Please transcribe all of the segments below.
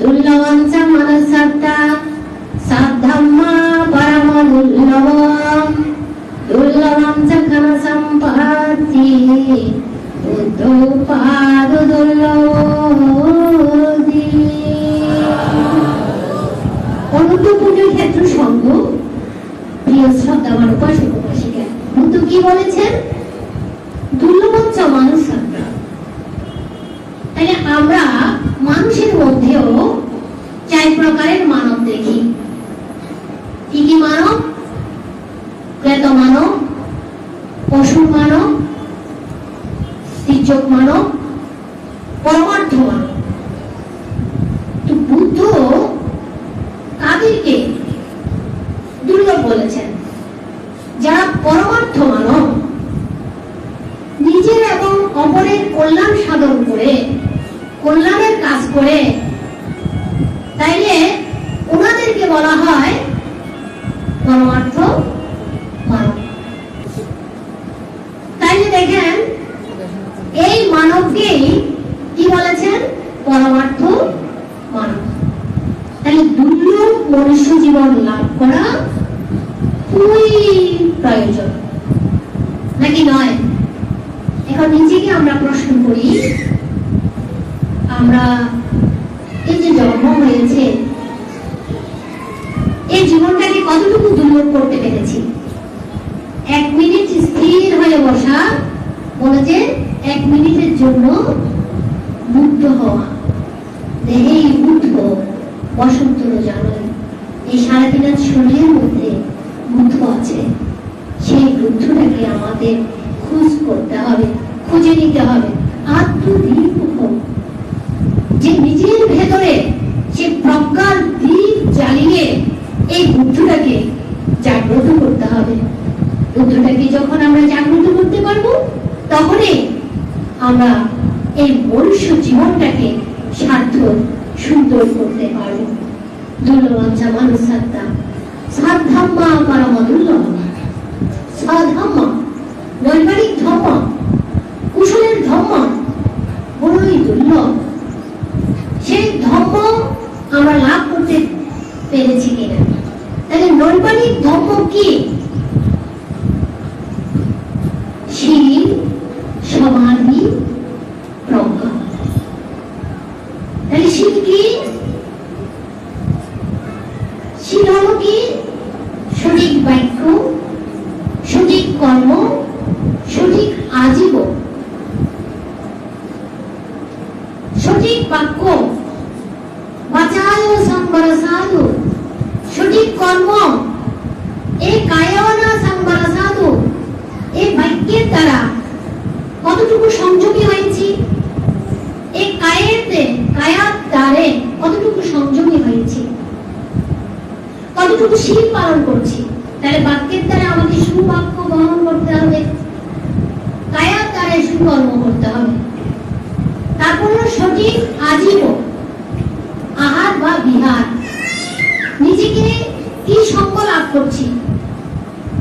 দুর্লভঞ্চ মনসত্তা সাধ্যম্মা পরম দুর্লভম দুর্লভঞ্চ ঘন সম্পত্তি বুদ্ধোপাদ দুর্লভি অনন্তপূর্ণ ক্ষেত্র সঙ্গ প্রিয় শ্রদ্ধা আমার উপাসক উপাসিকা কিন্তু কি বলেছেন যারা পরমার্থ মানব নিজের এবং অপরের কল্যাণ সাধন করে, কল্যাণের কাজ করে। তাইলে ওনাদেরকে বলা হয় পরমার্থ মানব। তাইলে দেখেন, এই মানবকেই কি বলেছেন? পরমার্থ মানব। তাহলে দুর্লভ মনুষ্য জীবন লাভ করা খুবই প্রয়োজন। নাকি নয়? এখন নিজেকে আমরা প্রশ্ন করি, আমরা এই যে জন্ম হয়েছে, এই জীবনটাকে কতটুকু দুর্লভ করতে পেরেছি? এক মিনিট স্থির হয়ে বসা বলে যে এক মিনিটের জন্য মুগ্ধ হওয়া, দেহেই বুদ্ধ বসন্ত জানাই এই সাড়ে তিন শরীরের মধ্যে বুদ্ধ আছে। সেই বুদ্ধটাকে আমাদের খোঁজ করতে হবে, খুঁজে নিতে হবে। যে নিজের ভেতরে সে প্রজ্ঞার জ্বালিয়ে এই বুদ্ধটাকে জাগ্রত করতে হবে। বুদ্ধটাকে যখন আমরা জাগ্রত করতে পারব, তখনই আমরা এই মনুষ্য জীবনটাকে সার্থক সুন্দর করতে পারব। দুর্লভঞ্চা মানুষ সাত্তা। সাধাম্মা পরম দুর্লভ সাধাম্মা বৈমানিক ধর্ম কুশলের ধর্ম বড়ই দুর্লভ। সেই ধর্ম আমরা লাভ করতে পেরেছি কিনা? তাহলে নৈবাণিক ধর্ম কি শীল সমাধি প্রজ্ঞা তাহলে শীল কি শীল হলো কি সঠিক বাক্য সঠিক কর্ম সঠিক আজীবন সঠিক বাক্য সাধু সঠিক কর্ম এই কায়না সম্বর সাধু এই বাক্যের দ্বারা কতটুকু সংযমী হয়েছি? এই কায়েতে, কায়াত দ্বারে কতটুকু সংযমী হয়েছি? কতটুকু শীল পালন করছি? তাহলে বাক্যের দ্বারা আমাকে সুবাক্য বহন করতে হবে। কায়াত দ্বারে সুকর্ম করতে হবে। তারপর সঠিক আজীব আহার বা বিহার। নিজেকে কি সঙ্গ লাভ করছি?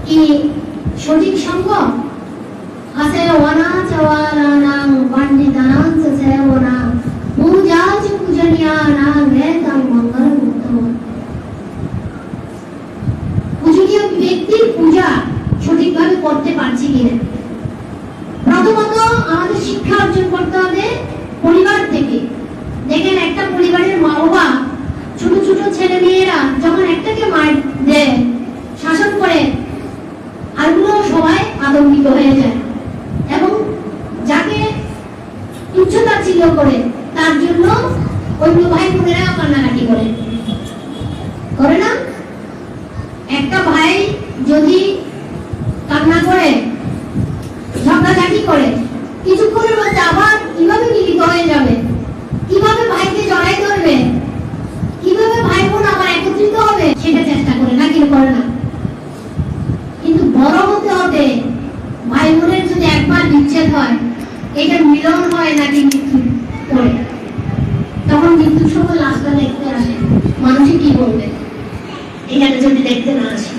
কি সঠিক সঙ্গ? আছে অনাচওয়ালানাং পণ্ডিতানাং সেবনা পূজাচ পূজনীয়ানাং বেদাং মঙ্গলম উত্তম। পূজনীয় ব্যক্তির পূজা সঠিকভাবে করতে পারছি কিনা? প্রথমত আমাদের শিক্ষা অর্জন করতে হবে, পরিবার থেকে দেখেন একটা পরিবারের মা বাবা ছোট ছোট ছেলে মেয়েরা যখন একটাকে মার দেয় শাসন করে আরগুলো সবাই আতঙ্কিত হয়ে যায় এবং যাকে তুচ্ছতা ছিল করে। তার জন্য অন্য ভাই বোনেরা কান্নাকাটি করে। করে না? একটা ভাই যদি কান্না করে ঝগড়াঝাটি করে কিছুক্ষণের মধ্যে আবার কীভাবে মিলিত হয়ে যাবে কীভাবে ভাইকে জড়াই ধরবে কীভাবে ভাই বোন আবার একত্রিত হবে সেটা চেষ্টা করে না কিন্তু করে না কিন্তু বড় হতে হতে ভাই বোনের যদি একবার বিচ্ছেদ হয় এটা মিলন হয় নাকি মৃত্যু পড়ে তখন মৃত্যুর দেখতে আসে। মানুষে কি বলবে? এখানে যদি দেখতে না আসে।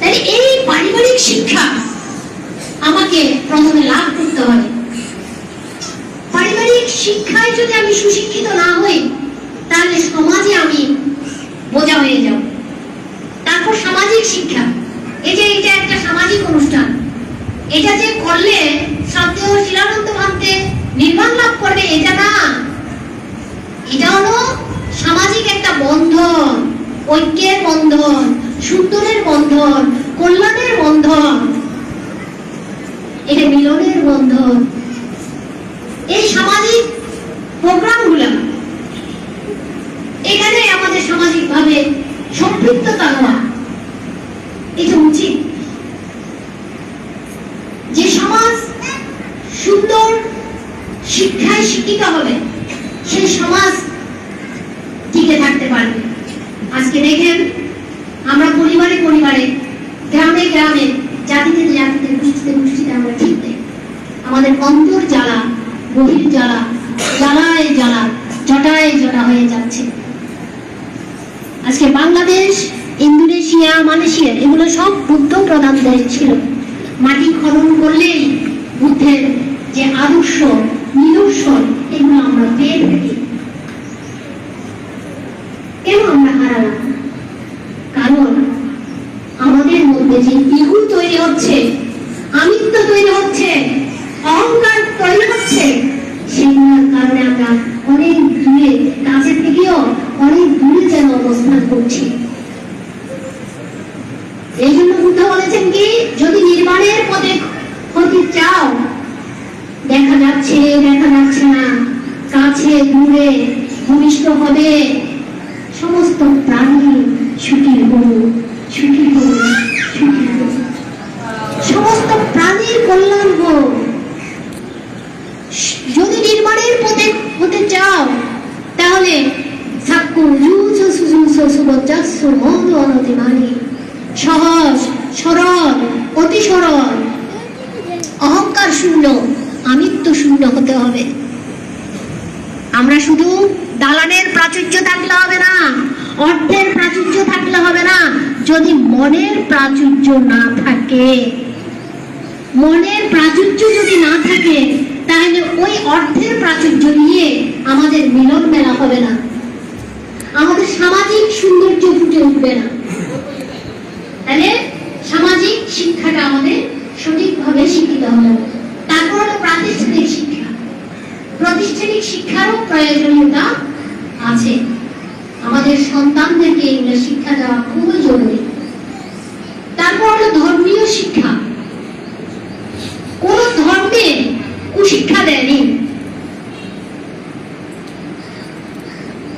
তাহলে এই পারিবারিক শিক্ষা আমাকে প্রথমে লাভ করতে হবে। পারিবারিক শিক্ষায় যদি আমি সুশিক্ষিত না হই, তাহলে সমাজে আমি বোঝা হয়ে যাব। তারপর সামাজিক শিক্ষা। এই যে এটা একটা সামাজিক অনুষ্ঠান। এটা যে করলে সত্য শিলানন্দ ভাবতে নির্মাণ লাভ করবে, এটা না। এটা হলো সামাজিক একটা বন্ধন, ঐক্যের বন্ধন, সুন্দরের বন্ধন, কল্যাণের বন্ধন, এটা মিলনের বন্ধন। এই সামাজিক প্রোগ্রামগুলো, এখানে আমাদের সামাজিক ভাবে সম্পৃক্ততা হওয়া এটা উচিত। যে সমাজ সুন্দর শিক্ষায় শিক্ষিত হবে সেই সমাজ টিকে থাকতে পারবে। আজকে দেখেন, আমরা পরিবারে পরিবারে, গ্রামে গ্রামে, জাতিতে জাতিতে, গোষ্ঠীতে গোষ্ঠীতে আমরা ঠিক আমাদের অন্তর জ্বালা, গভীর জ্বালা, জ্বালায় জ্বালা, জটায় জটা হয়ে যাচ্ছে। আজকে বাংলাদেশ, ইন্দোনেশিয়া, মালয়েশিয়া, এগুলো সব বুদ্ধ প্রধান দেশ ছিল। মাটি খনন করলেই বুদ্ধের যে আদর্শ নিদর্শন এগুলো আমরা পেয়ে থাকি। কেন আমরা হারালাম? কারণ আমাদের মধ্যে যে ইগু তৈরি হচ্ছে, আমিত্ব তৈরি হচ্ছে, অহংকার তৈরি হচ্ছে, সেগুলোর কারণে আমরা অনেক দূরে কাছে থেকেও অনেক দূরে যেন অবস্থান করছি এই জন্য বুদ্ধ বলেছেন কি যদি নির্মাণের পথে হতে চাও দেখা যাচ্ছে, দেখা যাচ্ছে না। কাছে, দূরে, ভূমিষ্ঠ হবে। সমস্ত প্রাণী সুখী হল সুখী হল সুখী হল সমস্ত প্রাণীর কল্যাণ হোক যদি নির্মাণের পথে হতে চাও তাহলে সাক্কু জুস সুজুস সুবজ্জাস মধু অনতি মানি সহজ সরল অতি সরল অহংকার শূন্য আমিত্ব শূন্য হতে হবে আমরা শুধু দালানের প্রাচুর্য থাকলে হবে না অর্থের প্রাচুর্য থাকলে হবে না যদি মনের প্রাচুর্য না থাকে, মনের প্রাচুর্য যদি না থাকে, তাহলে ওই অর্থের প্রাচুর্য নিয়ে আমাদের মিলন মেলা হবে না। আমাদের সামাজিক সৌন্দর্য ফুটে উঠবে না। তাহলে সামাজিক শিক্ষাটা আমাদের সঠিকভাবে শিক্ষিত হবে তারপর হলো প্রাতিষ্ঠানিক শিক্ষা। প্রাতিষ্ঠানিক শিক্ষারও প্রয়োজনীয়তা আছে। আমাদের সন্তানদেরকে এগুলো শিক্ষা দেওয়া খুবই জরুরি। তারপর হলো ধর্মীয় শিক্ষা। কোন ধর্মে কুশিক্ষা দেয়নি।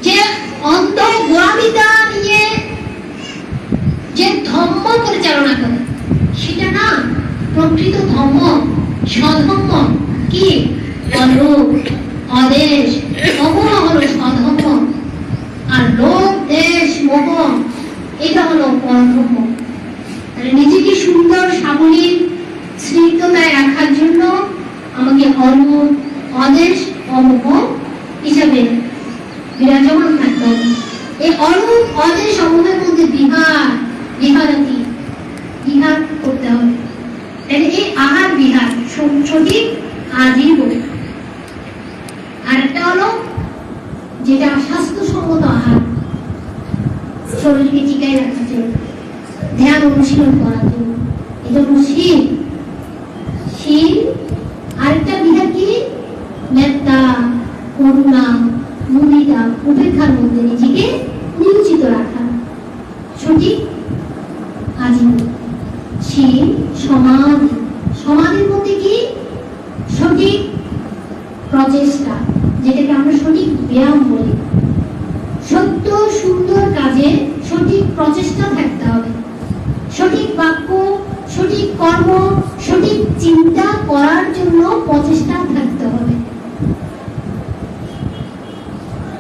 যে অন্ধ নিয়ে যে ধর্ম পরিচালনা করে, সেটা না, প্রকৃত ধর্ম স্বধর্ম কি? অলোক অদেশ অমোহ হলো স্বধর্ম আর লোক দেশ মোহ এটা হলো তাহলে নিজেকে সুন্দর সাবলীল স্নিগ্ধতায় রাখার জন্য আমাকে অরূপ অদেশ, অমোহ হিসাবে বিরাজমান থাকতে হবে। এই অরূপ অদেশ, অমোহের মধ্যে বিহার বিহারতি বিহার করতে হবে তাহলে এই আহার বিহার স- সঠিক আর দীর্ঘ আর একটা হলো যেটা স্বাস্থ্যসম্মত আহার শরীরকে টিকায় রাখার জন্য ধ্যান অনুশীলন করার জন্য এটা হলো শীল শীল আরেকটা বিধান কি মেত্তা করুণা মুদিতা উপেক্ষার মধ্যে নিজেকে নিয়োজিত রাখা। সঠিক? আজীবন শীল সমাধি, সমাধির মধ্যে কি? সঠিক প্রচেষ্টা, যেটাকে আমরা সঠিক ব্যায়াম বলি। সত্য সুন্দর কাজে সঠিক প্রচেষ্টা থাকতে হবে। সঠিক বাক্য, সঠিক কর্ম, সঠিক চিন্তা করার জন্য প্রচেষ্টা থাকতে হবে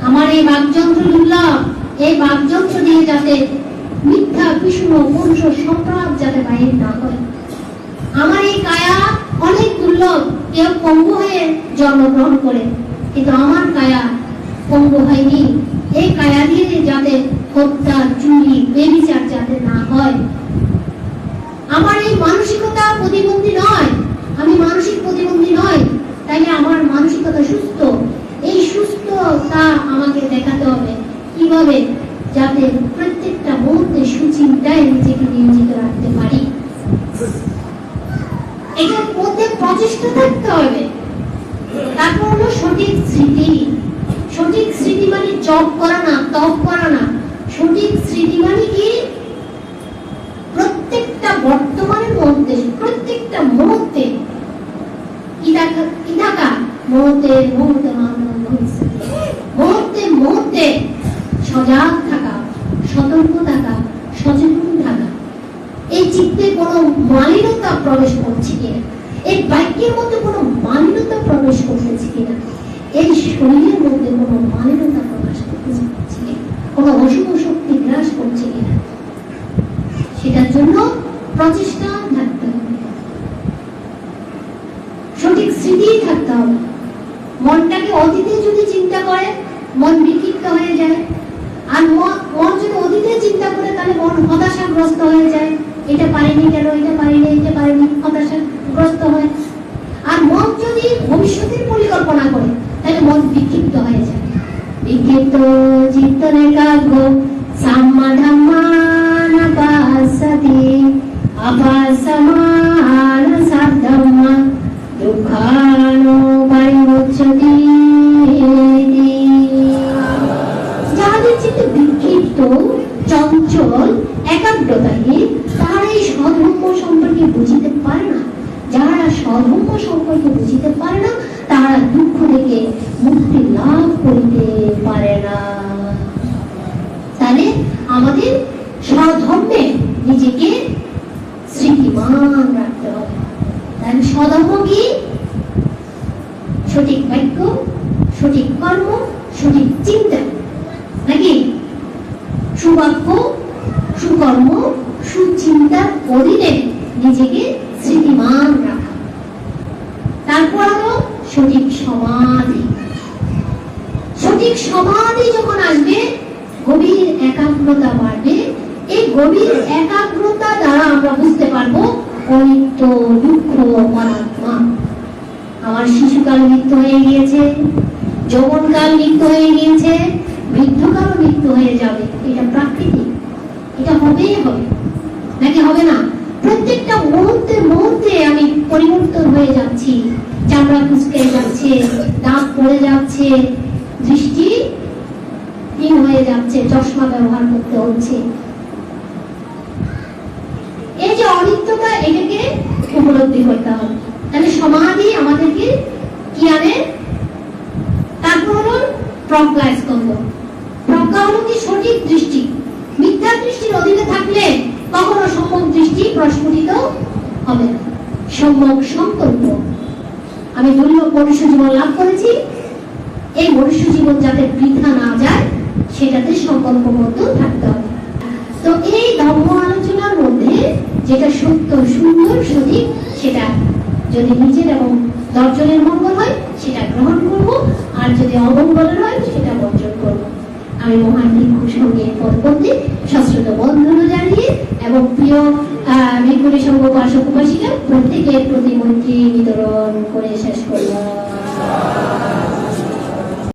আমার এই বাকযন্ত্র দুর্লভ এই বাকযন্ত্র দিয়ে যাতে মিথ্যা কৃষ্ণ পুরুষ সম্প্রাপ যাতে বাহির না হয়। আমার এই কায়া অনেক দুর্লভ, কেউ পঙ্গু হয়ে জন্মগ্রহণ করে, কিন্তু আমার কায়া পঙ্গু হয়নি। এই কায়া দিয়ে যাতে হত্যা, চুরি, বেবিচার যাতে না হয়। আমার এই মানসিকতা প্রতিবন্ধী নয়। আমি মানসিক প্রতিবন্ধী নয় তাইলে আমার মানসিকতা সুস্থ। এই আমাকে দেখাতে হবে। কীভাবে? যাতে প্রত্যেকটা মুহূর্তে সুচিন্তায় নিজেকে নিয়োজিত রাখতে পারি। এটার মধ্যে প্রচেষ্টা থাকতে হবে। তারপর হলো সঠিক স্মৃতি। সঠিক স্মৃতি মানে জব করা না, তপ করা না। সঠিক স্মৃতি মানে কি? প্রত্যেকটা বর্তমানের মধ্যে, প্রত্যেকটা মুহূর্তে। কি দেখা কি থাকা মুহূর্তে মুহূর্তে মুহূর্তে মুহূর্তে সজাগ থাকা সতর্ক থাকা সচেতন থাকা এই চিত্তে কোনো মালিনতা প্রবেশ করছে কিনা এই বাক্যের মধ্যে কোনো মালিনতা প্রবেশ করতেছে কিনা এই শরীরের মধ্যে কোনো মালিনতা প্রকাশ করতেছে কিনা কোনো অশুভ শক্তি গ্রাস করছে কিনা সেটার জন্য প্রচেষ্টা থাকতে হবে সঠিক স্মৃতি থাকতে হবে মনটাকে অতীতে যদি চিন্তা করে মন বিক্ষিপ্ত হয়ে যায় আর মন যদি অতীতে চিন্তা করে তাহলে মন হতাশাগ্রস্ত হয়ে যায় এটা পারিনি কেন এটা পারিনি এটা পারিনি হতাশাগ্রস্ত হয় আর মন যদি ভবিষ্যতের পরিকল্পনা করে তাহলে মন বিক্ষিপ্ত হয়ে যায়। বিক্ষিপ্ত চিত্তনে কাব্য সাম্মা ধাম্মান পাসতি আপাসমান সাধম্ম দুঃখানো পরিমুচ্যতি যাদের চিত্ত বিক্ষিপ্ত, চঞ্চল, একাগ্রতাহীন তারা এই স্বধর্ম সম্পর্কে বুঝিতে পারে না। যারা স্বধর্ম সম্পর্কে বুঝিতে পারে না, তারা দুঃখ থেকে মুক্তি লাভ করিতে পারে না। তাহলে আমাদের স্বধর্মে নিজেকে স্মৃতিমান রাখতে হবে। তাহলে স্বধর্ম কি? সঠিক বাক্য সঠিক কর্ম, সঠিক চিন্তা। নাকি? সুবাক্য, সুকর্ম সুচিন্তার অধীনে নিজেকে স্মৃতিমান রাখা তারপর হলো সঠিক সমাধি। সঠিক সমাধি যখন আসবে, গভীর একাগ্রতা বাড়বে। এই গভীর একাগ্রতা দ্বারা আমরা বুঝতে পারব অনিত্য, দুঃখ, অনাত্মা। আমার শিশুকাল মৃত্যু হয়ে গিয়েছে, যৌবনকাল মৃত্যু হয়ে গিয়েছে বৃদ্ধকাল মৃত্যু হয়ে যাবে। এটা প্রাকৃতিক। এটা হবেই হবে। নাকি হবে না? প্রত্যেকটা মুহূর্তে মুহূর্তে আমি পরিবর্তন হয়ে যাচ্ছি। চামড়া কুচকে যাচ্ছে, দাঁত পড়ে যাচ্ছে, দৃষ্টি হীন হয়ে যাচ্ছে, চশমা ব্যবহার করতে হচ্ছে। এই যে অনিত্যতা, এটাকে উপলব্ধি করতে হবে। তাহলে সমাধি আমাদেরকে কি আনে? তারপর হলো প্রজ্ঞা স্কন্ধ প্রজ্ঞা হলো কি সঠিক দৃষ্টি। মিথ্যা দৃষ্টির অধীনে থাকলে কখনো সম্যক দৃষ্টি প্রস্ফুটিত হবে না। সম্যক সংকল্প। আমি দুর্লভ মনুষ্য জীবন লাভ করেছি। এই মনুষ্য জীবন যাতে বৃথা না যায়, সেটাতে সংকল্পবদ্ধ থাকতে হবে। তো এই ধর্ম আলোচনার মধ্যে যেটা সত্য, সুন্দর, সঠিক, সেটা যদি নিজের এবং দর্জনের মঙ্গল হয়, সেটা গ্রহণ করব। আর যদি অমঙ্গলের হয়, সেটা বর্জন করব। আমি মহান ভিক্ষু সঙ্গে পদপন্থী সশ্রত বন্ধন জানিয়ে এবং প্রিয় আহ, সংঘ পার্শ্ব প্রত্যেকের প্রতিমন্ত্রী বিতরণ করে শেষ করলাম।